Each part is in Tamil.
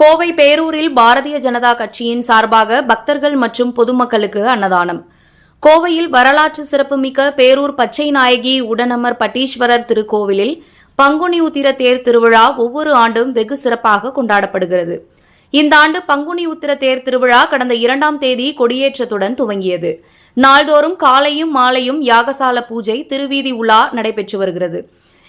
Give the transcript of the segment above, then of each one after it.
கோவை பேரூரில் பாரதிய ஜனதா கட்சியின் சார்பாக பக்தர்கள் மற்றும் பொதுமக்களுக்கு அன்னதானம். கோவையில் வரலாற்று சிறப்புமிக்க பேரூர் பச்சை நாயகி உடனமர் பட்டீஸ்வரர் திருக்கோவிலில் பங்குனி உத்திர தேர் திருவிழா ஒவ்வொரு ஆண்டும் வெகு சிறப்பாக கொண்டாடப்படுகிறது. இந்த ஆண்டு பங்குனி உத்திர தேர் திருவிழா கடந்த இரண்டாம் தேதி கொடியேற்றத்துடன் துவங்கியது. நாள்தோறும் காலையும் மாலையும் யாகசால பூஜை திருவீதி உலா நடைபெற்று வருகிறது.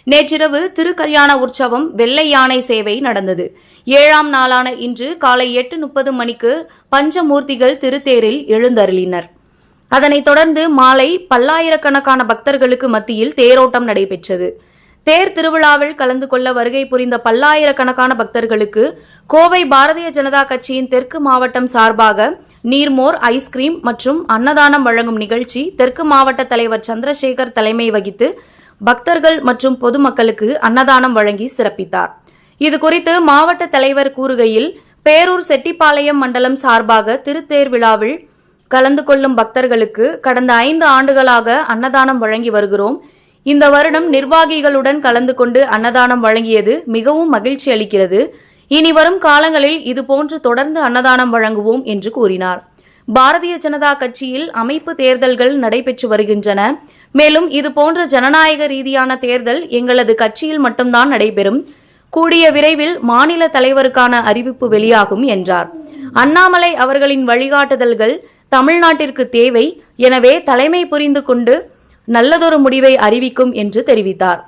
நேற்றிரவு திருக்கல்யாண உற்சவம் வெள்ளை யானை சேவை நடந்தது. ஏழாம் நாளான இன்று காலை எட்டு முப்பது மணிக்கு பஞ்சமூர்த்திகள் திருத்தேரில் எழுந்தருளினர். அதனைத் தொடர்ந்து மாலை பல்லாயிரக்கணக்கான பக்தர்களுக்கு மத்தியில் தேரோட்டம் நடைபெற்றது. தேர் திருவிழாவில் கலந்து கொள்ள வருகை புரிந்த பல்லாயிரக்கணக்கான பக்தர்களுக்கு கோவை பாரதிய ஜனதா கட்சியின் தெற்கு மாவட்டம் சார்பாக நீர்மோர் ஐஸ்கிரீம் மற்றும் அன்னதானம் வழங்கும் நிகழ்ச்சி தெற்கு மாவட்ட தலைவர் சந்திரசேகர் தலைமை வகித்து பக்தர்கள் மற்றும் பொதுமக்களுக்கு அன்னதானம் வழங்கி சிறப்பித்தார். இது குறித்து மாவட்ட தலைவர் கூறுகையில் பேரூர் செட்டிப்பாளையம் மண்டலம் சார்பாக திருத்தேர் விழாவில் கலந்து கொள்ளும் பக்தர்களுக்கு கடந்த ஐந்து ஆண்டுகளாக அன்னதானம் வழங்கி வருகிறோம். இந்த வருடம் நிர்வாகிகளுடன் கலந்து கொண்டு அன்னதானம் வழங்கியது மிகவும் மகிழ்ச்சி அளிக்கிறது. இனி வரும் காலங்களில் இதுபோன்று தொடர்ந்து அன்னதானம் வழங்குவோம் என்று கூறினார். பாரதிய ஜனதா கட்சியில் அமைப்பு தேர்தல்கள் நடைபெற்று வருகின்றன. மேலும் இதுபோன்ற ஜனநாயக ரீதியான தேர்தல் எங்களது கட்சியில் மட்டும்தான் நடைபெறும். கூடிய விரைவில் மாநில தலைவருக்கான அறிவிப்பு வெளியாகும் என்றார். அண்ணாமலை அவர்களின் வழிகாட்டுதல்கள் தமிழ்நாட்டிற்கு தேவை எனவே தலைமை புரிந்து கொண்டு நல்லதொரு முடிவை அறிவிக்கும் என்று தெரிவித்தார்.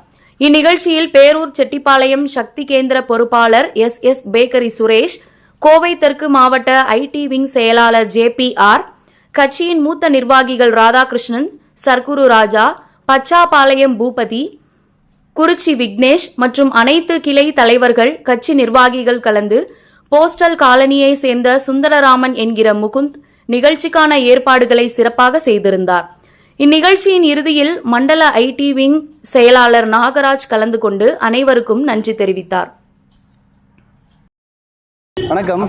இந்நிகழ்ச்சியில் பேரூர் செட்டிப்பாளையம் சக்தி கேந்திர பொறுப்பாளர் S. S. Bakery Suresh Kovai தெற்கு மாவட்ட ஐடி விங் செயலாளர் ஜே பி ஆர் கட்சியின் மூத்த நிர்வாகிகள் ராதாகிருஷ்ணன் சர்க்குரு ராஜா பச்சாபாளையம் பூபதி குறிச்சி விக்னேஷ் மற்றும் அனைத்து கிளை தலைவர்கள் கட்சி நிர்வாகிகள் கலந்து போஸ்டல் காலனியை சேர்ந்த சுந்தரராமன் என்கிற முகுந்த் நிகழ்ச்சிக்கான ஏற்பாடுகளை சிறப்பாக செய்திருந்தார். இந்நிகழ்ச்சியின் இறுதியில் மண்டல ஐடி விங் செயலாளர் நாகராஜ் கலந்து கொண்டு அனைவருக்கும் நன்றி தெரிவித்தார். வணக்கம்.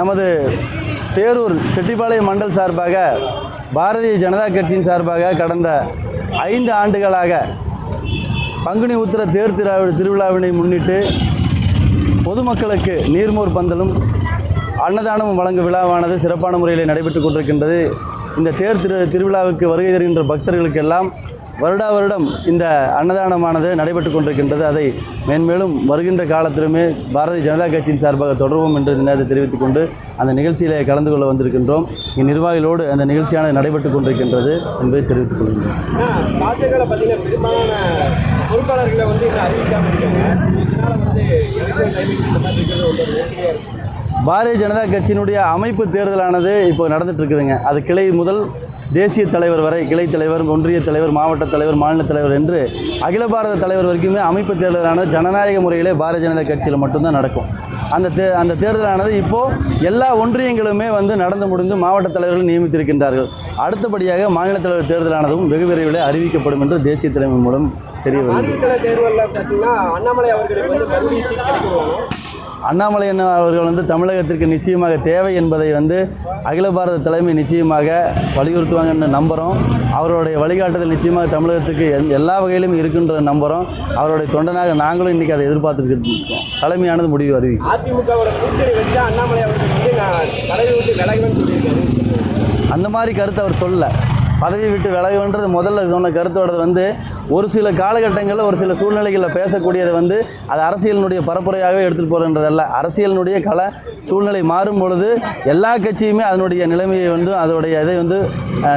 நமது பேரூர் செட்டிப்பாளையம் மண்டல் சார்பாக பாரதிய ஜனதா கட்சியின் சார்பாக கடந்த ஐந்து ஆண்டுகளாக பங்குனி உத்திர தேர் திருவிழா திருவிழாவினை முன்னிட்டு பொதுமக்களுக்கு நீர்மோர் பந்தலும் அன்னதானமும் வழங்கும் விழாவானது சிறப்பான முறையில் நடைபெற்று கொண்டிருக்கின்றது. இந்த தேர் திரு திருவிழாவுக்கு வருகை தருகின்ற பக்தர்களுக்கெல்லாம் வருடா வருடம் இந்த அன்னதானமானது நடைபெற்று கொண்டிருக்கின்றது. அதை மேன்மேலும் வருகின்ற காலத்திலுமே பாரதிய ஜனதா கட்சியின் சார்பாக தொடர்வோம் என்று இந்த நேரத்தை தெரிவித்துக் கொண்டு அந்த நிகழ்ச்சியிலே கலந்து கொள்ள வந்திருக்கின்றோம். இந்நிர்வாகிகளோடு அந்த நிகழ்ச்சியானது நடைபெற்று கொண்டிருக்கின்றது என்பதை தெரிவித்துக் கொள்கின்றோம். பாஜகவில் பார்த்தீங்கன்னா பெரும்பாலான பொறுப்பாளர்களை வந்து இன்னும் அறிவிக்காமல் இருக்காங்க. இதனால வந்து எலெக்ஷன் டைமிங் இந்த மாதிரி இருக்கிறது ஒரு நெருக்கடியாக இருக்கு. பாரதிய ஜனதா கட்சியினுடைய அமைப்பு தேர்தலானது இப்போ நடந்துட்டு இருக்குதுங்க. அது கிளை முதல் தேசிய தலைவர் வரை கிளை தலைவர் ஒன்றிய தலைவர் மாவட்ட தலைவர் மாநில தலைவர் என்று அகில பாரத தலைவர் வரைக்குமே அமைப்பு தேர்தலானது ஜனநாயக முறையிலே பாரதிய ஜனதா கட்சியில் மட்டும்தான் நடக்கும். அந்த தே அந்த தேர்தலானது இப்போது எல்லா ஒன்றியங்களுமே வந்து நடந்து முடிந்து மாவட்ட தலைவர்கள் நியமித்திருக்கின்றார்கள். அடுத்தபடியாக மாநில தலைவர் தேர்தலானதும் வெகு விரைவில் அறிவிக்கப்படும் என்று தேசிய தலைமை மூலம் தெரிய வருகிறது. அண்ணாமலை அண்ணா அவர்கள் வந்து தமிழகத்திற்கு நிச்சயமாக தேவை என்பதை வந்து அகில பாரத தலைமை நிச்சயமாக வலியுறுத்துவாங்கன்னு நம்புகிறோம் அவருடைய வழிகாட்டுதல் நிச்சயமாக தமிழகத்துக்கு எல்- எல்லா வகையிலும் இருக்குன்ற நம்புகிறோம் அவருடைய தொண்டனாக நாங்களும் இன்றைக்கி அதை எதிர்பார்த்துக்கிட்டு இருக்கோம். தலைமையானது முடிவு அறிவிக்கும். அதிமுகவோட கூட்டணி வச்சா அண்ணாமலை அவர்கள் வந்து நான் தலைமை விட்டு விலகுவேன்னு சொல்லியிருக்காரு. அந்த மாதிரி கருத்தை அவர் சொல்லல. பதவி விட்டு விலகுன்றது முதல்ல சொன்ன கருத்தோடது வந்து ஒரு சில காலகட்டங்களில் ஒரு சில சூழ்நிலைகளில் பேசக்கூடியது வந்து அது அரசியலினுடைய பரப்புரையாகவே எடுத்துகிட்டு போகிறன்றதல்ல அரசியலினுடைய கல சூழ்நிலை மாறும் பொழுது எல்லா கட்சியுமே அதனுடைய நிலைமையை வந்து அதனுடைய இதை வந்து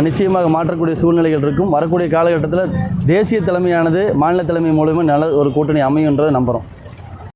நிச்சயமாக மாற்றக்கூடிய சூழ்நிலைகள் இருக்கும். வரக்கூடிய காலகட்டத்தில் தேசிய தலைமையானது மாநில தலைமை மூலமாக நல்ல ஒரு கூட்டணி அமையுன்றதை நம்புகிறோம்